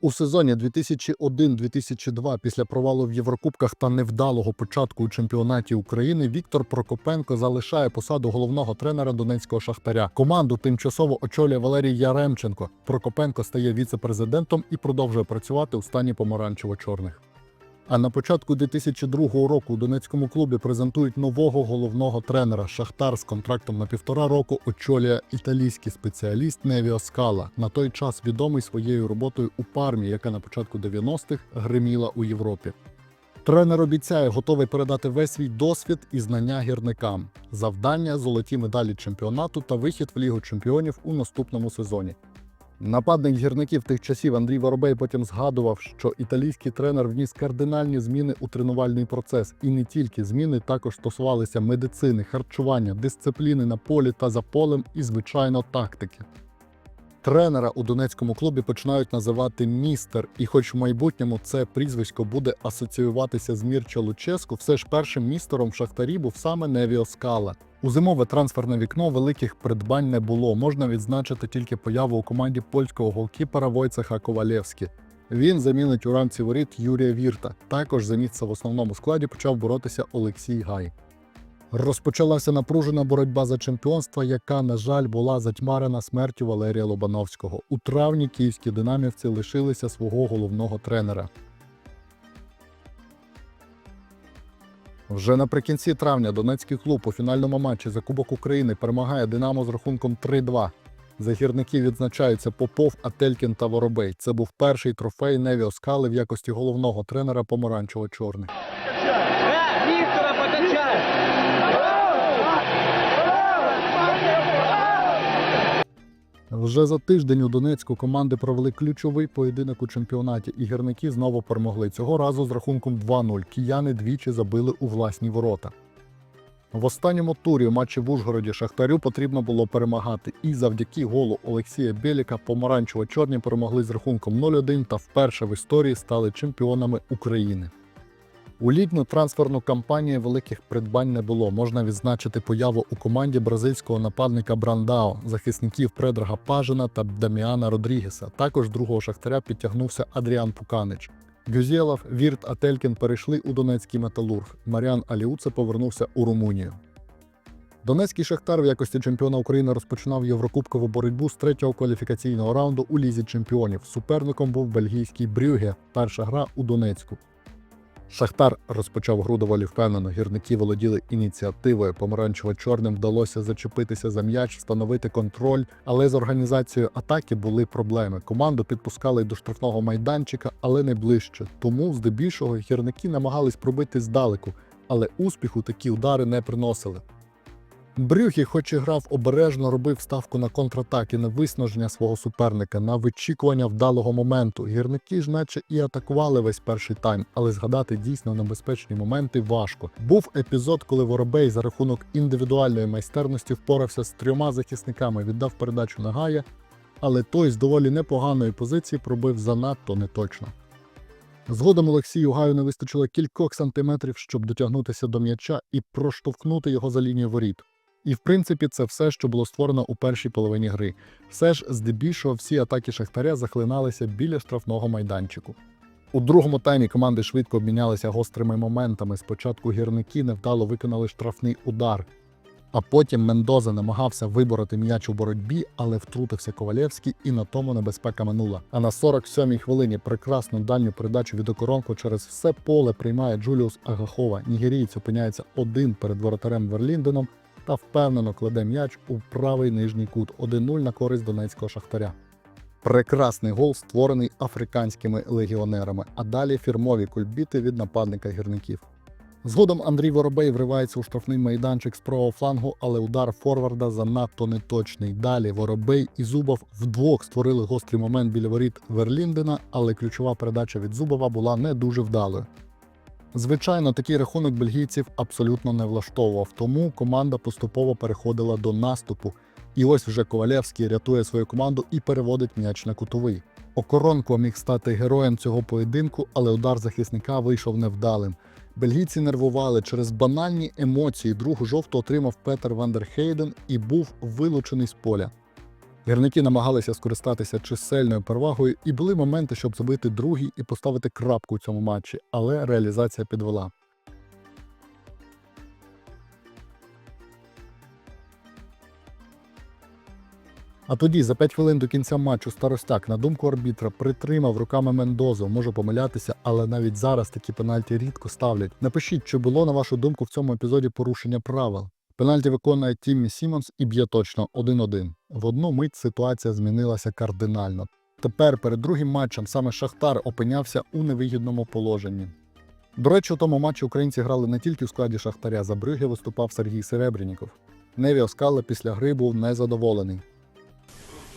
У сезоні 2001-2002 після провалу в Єврокубках та невдалого початку у чемпіонаті України Віктор Прокопенко залишає посаду головного тренера донецького шахтаря. Команду тимчасово очолює Валерій Яремченко. Прокопенко стає віце-президентом і продовжує працювати у стані помаранчево-чорних. А на початку 2002 року у Донецькому клубі презентують нового головного тренера. Шахтар з контрактом на півтора року очолює італійський спеціаліст Невіо Скала, на той час відомий своєю роботою у пармі, яка на початку 90-х гриміла у Європі. Тренер обіцяє готовий передати весь свій досвід і знання гірникам. Завдання золоті медалі чемпіонату та вихід в Лігу чемпіонів у наступному сезоні. Нападник гірників тих часів Андрій Воробей потім згадував, що італійський тренер вніс кардинальні зміни у тренувальний процес, і не тільки зміни також стосувалися медицини, харчування, дисципліни на полі та за полем і, звичайно, тактики. Тренера у донецькому клубі починають називати містер, і хоч в майбутньому це прізвисько буде асоціюватися з Мірча Луческу, все ж першим містером в Шахтарі був саме Невіо Скала. У зимове трансферне вікно великих придбань не було. Можна відзначити тільки появу у команді польського голкіпера Войцеха Ковалєвські. Він замінить у рамці воріт Юрія Вірта. Також за місце в основному складі почав боротися Олексій Гай. Розпочалася напружена боротьба за чемпіонство, яка, на жаль, була затьмарена смертю Валерія Лобановського. У травні київські динамівці лишилися свого головного тренера. Вже наприкінці травня Донецький клуб у фінальному матчі за Кубок України перемагає Динамо з рахунком 3-2. Загірники відзначаються Попов, Ателькін та Воробей. Це був перший трофей Неві Оскали в якості головного тренера помаранчево-чорних. Вже за тиждень у Донецьку команди провели ключовий поєдинок у чемпіонаті, і гірники знову перемогли. Цього разу з рахунком 2-0. Кияни двічі забили у власні ворота. В останньому турі у матчі в Ужгороді Шахтарю потрібно було перемагати, і завдяки голу Олексія Біліка помаранчево-чорні перемогли з рахунком 0-1 та вперше в історії стали чемпіонами України. У літню трансферну кампанію великих придбань не було. Можна відзначити появу у команді бразильського нападника Брандао, захисників Предрага Пажина та Даміана Родрігеса. Також другого шахтаря підтягнувся Адріан Пуканич. Гюзєлов, Вірт Ателькін перейшли у Донецький металург. Маріан Аліуце повернувся у Румунію. Донецький шахтар в якості чемпіона України розпочинав єврокубкову боротьбу з третього кваліфікаційного раунду у лізі чемпіонів. Суперником був бельгійський Брюге. Перша гра у Донецьку. Шахтар розпочав гру доволі впевнено. Гірники володіли ініціативою. Помаранчево-чорним вдалося зачепитися за м'яч, встановити контроль, але з організацією атаки були проблеми. Команду підпускали до штрафного майданчика, але не ближче. Тому, здебільшого, гірники намагались пробити здалеку, але успіху такі удари не приносили. Брюхі, хоч і грав обережно, робив ставку на контратаки, на виснаження свого суперника, на вичікування вдалого моменту. Гірники ж, наче і атакували весь перший тайм, але згадати дійсно небезпечні моменти важко. Був епізод, коли Воробей за рахунок індивідуальної майстерності впорався з трьома захисниками, віддав передачу на Гая, але той з доволі непоганої позиції пробив занадто неточно. Згодом Олексію Гаю не вистачило кількох сантиметрів, щоб дотягнутися до м'яча і проштовхнути його за лінію воріт. І в принципі це все, що було створено у першій половині гри. Все ж, здебільшого, всі атаки Шахтаря захлиналися біля штрафного майданчику. У другому таймі команди швидко обмінялися гострими моментами. Спочатку гірники невдало виконали штрафний удар, а потім Мендоза намагався вибороти м'яч у боротьбі, але втрутився Ковалєвський, і на тому небезпека минула. А на 47-й хвилині прекрасну дальню передачу від окоронку через все поле приймає Джуліус Агахова. Нігерієць опиняється один перед воротарем Верлінденом та впевнено кладе м'яч у правий нижній кут 1-0 на користь донецького шахтаря. Прекрасний гол створений африканськими легіонерами, а далі фірмові кульбіти від нападника гірників. Згодом Андрій Воробей вривається у штрафний майданчик з правого флангу, але удар форварда занадто неточний. Далі Воробей і Зубов вдвох створили гострий момент біля воріт Верліндена, але ключова передача від Зубова була не дуже вдалою. Звичайно, такий рахунок бельгійців абсолютно не влаштовував, тому команда поступово переходила до наступу. І ось вже Ковалєвський рятує свою команду і переводить м'яч на кутовий. Окоронко міг стати героєм цього поєдинку, але удар захисника вийшов невдалим. Бельгійці нервували через банальні емоції. Другу жовту отримав Петер Вандерхейден і був вилучений з поля. Гірники намагалися скористатися чисельною перевагою, і були моменти, щоб забити другий і поставити крапку у цьому матчі, але реалізація підвела. А тоді, за 5 хвилин до кінця матчу, Старостяк, на думку арбітра, притримав руками Мендозу. Можу помилятися, але навіть зараз такі пенальті рідко ставлять. Напишіть, чи було, на вашу думку, в цьому епізоді порушення правил. Пенальті виконує Тіммі Сімонс і б'є точно 1-1. В одну мить ситуація змінилася кардинально. Тепер перед другим матчем саме Шахтар опинявся у невигідному положенні. До речі, у тому матчі українці грали не тільки в складі Шахтаря, за Брюге виступав Сергій Серебрініков. Неві Оскала після гри був незадоволений.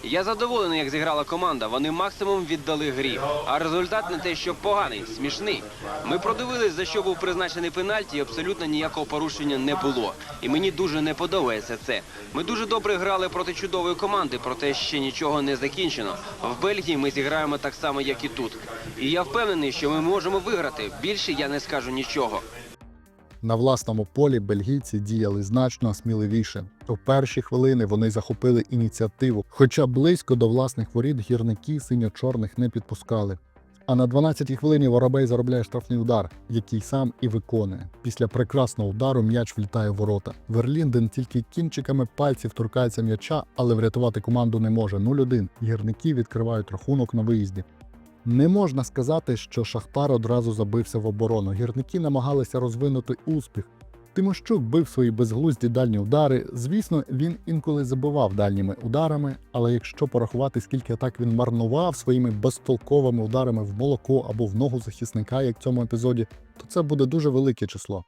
Я задоволений, як зіграла команда. Вони максимум віддали грі. А результат не те, що поганий, смішний. Ми продивились, за що був призначений пенальті, і абсолютно ніякого порушення не було. І мені дуже не подобається це. Ми дуже добре грали проти чудової команди, проте ще нічого не закінчено. В Бельгії ми зіграємо так само, як і тут. І я впевнений, що ми можемо виграти. Більше я не скажу нічого. На власному полі бельгійці діяли значно сміливіше. У перші хвилини вони захопили ініціативу, хоча близько до власних воріт гірники синьо-чорних не підпускали. А на 12-й хвилині Воробей заробляє штрафний удар, який сам і виконує. Після прекрасного удару м'яч влітає в ворота. Верлінден тільки кінчиками пальців торкається м'яча, але врятувати команду не може. 0-1. Гірники відкривають рахунок на виїзді. Не можна сказати, що Шахтар одразу забився в оборону. Гірники намагалися розвинути успіх. Тимощук бив свої безглузді дальні удари. Звісно, він інколи забивав дальніми ударами, але якщо порахувати, скільки атак він марнував своїми безтолковими ударами в молоко або в ногу захисника, як в цьому епізоді, то це буде дуже велике число.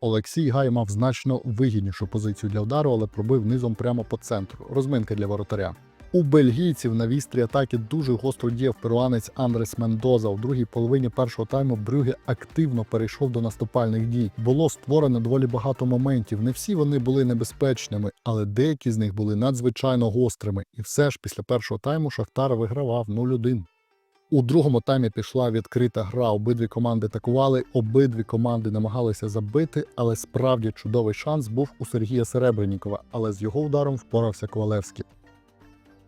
Олексій Гай мав значно вигіднішу позицію для удару, але пробив низом прямо по центру. Розминка для воротаря. У бельгійців на вістрі атаки дуже гостро діяв перуанець Андрес Мендоза. У другій половині першого тайму Брюге активно перейшов до наступальних дій. Було створено доволі багато моментів. Не всі вони були небезпечними, але деякі з них були надзвичайно гострими. І все ж після першого тайму Шахтар вигравав 0-1. У другому таймі пішла відкрита гра. Обидві команди атакували, обидві команди намагалися забити, але справді чудовий шанс був у Сергія Серебренікова, але з його ударом впорався Ковалевський.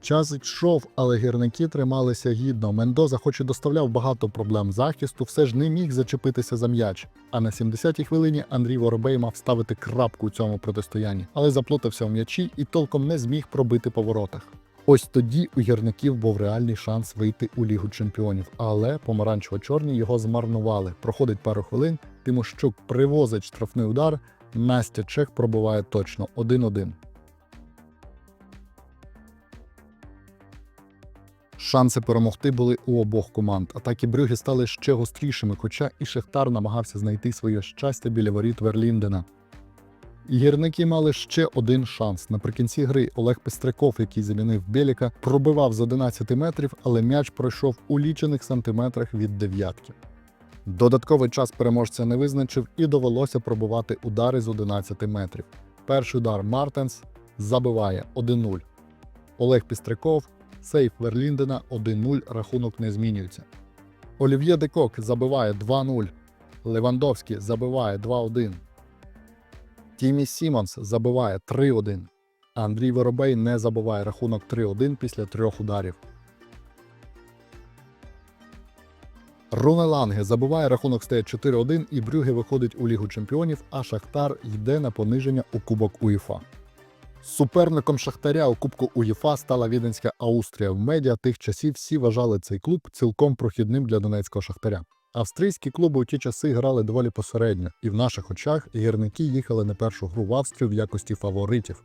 Час йшов, але гірники трималися гідно. Мендоза, хоч і доставляв багато проблем захисту, все ж не міг зачепитися за м'яч. А на 70-й хвилині Андрій Воробей мав ставити крапку у цьому протистоянні, але заплутався в м'ячі і толком не зміг пробити по воротах. Ось тоді у гірників був реальний шанс вийти у Лігу чемпіонів, але помаранчево-чорні його змарнували. Проходить пару хвилин. Тимощук привозить штрафний удар. Настя Чех пробиває точно 1-1. Шанси перемогти були у обох команд. Атаки Брюги стали ще гострішими, хоча і Шехтар намагався знайти своє щастя біля воріт Верліндена. Гірники мали ще один шанс. Наприкінці гри Олег Пестряков, який замінив Беліка, пробивав з 11 метрів, але м'яч пройшов у лічених сантиметрах від дев'ятки. Додатковий час переможця не визначив і довелося пробувати удари з 11 метрів. Перший удар Мартенс забиває 1-0. Олег Пістряков Сейф Верліндена 1-0, рахунок не змінюється. Олів'є Декок забиває 2-0. Левандовський забиває 2-1. Тімі Сімонс забиває 3-1. Андрій Воробей не забиває рахунок 3-1 після трьох ударів. Руне Ланге забиває рахунок стає 4-1 і Брюге виходить у Лігу Чемпіонів, а Шахтар йде на пониження у Кубок УЄФА. Суперником Шахтаря у Кубку УЄФА стала Віденська Аустрія. В медіа тих часів всі вважали цей клуб цілком прохідним для донецького Шахтаря. Австрійські клуби у ті часи грали доволі посередньо, і в наших очах гірники їхали на першу гру в Австрію в якості фаворитів.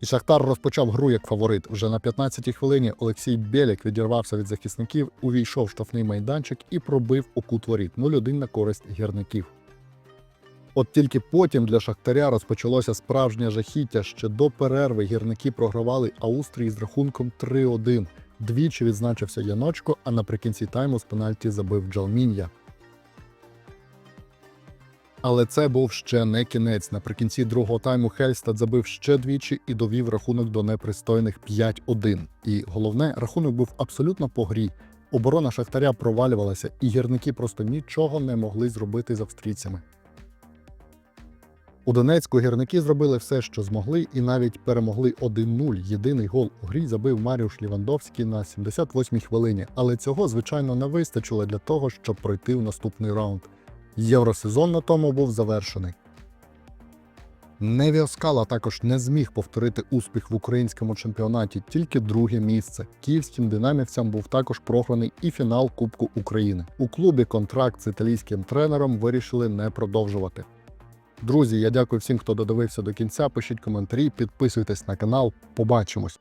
І Шахтар розпочав гру як фаворит. Вже на 15-й хвилині Олексій Бєлік відірвався від захисників, увійшов в штрафний майданчик і пробив у кут воріт 0-1 на користь гірників. От тільки потім для Шахтаря розпочалося справжнє жахіття. Ще до перерви гірники програвали Австрії з рахунком 3-1. Двічі відзначився Яночко, а наприкінці тайму з пенальті забив Джалмін'я. Але це був ще не кінець. Наприкінці другого тайму Хельстад забив ще двічі і довів рахунок до непристойних 5-1. І головне, рахунок був абсолютно по грі. Оборона Шахтаря провалювалася, і гірники просто нічого не могли зробити з австрійцями. У Донецьку гірники зробили все, що змогли, і навіть перемогли 1-0. Єдиний гол у грі забив Маріуш Лівандовський на 78-й хвилині. Але цього, звичайно, не вистачило для того, щоб пройти в наступний раунд. Євросезон на тому був завершений. Невіо Скала також не зміг повторити успіх в українському чемпіонаті, тільки друге місце. Київським динамівцям був також програний і фінал Кубку України. У клубі контракт з італійським тренером вирішили не продовжувати. Друзі, я дякую всім, хто додивився до кінця. Пишіть коментарі, підписуйтесь на канал. Побачимось.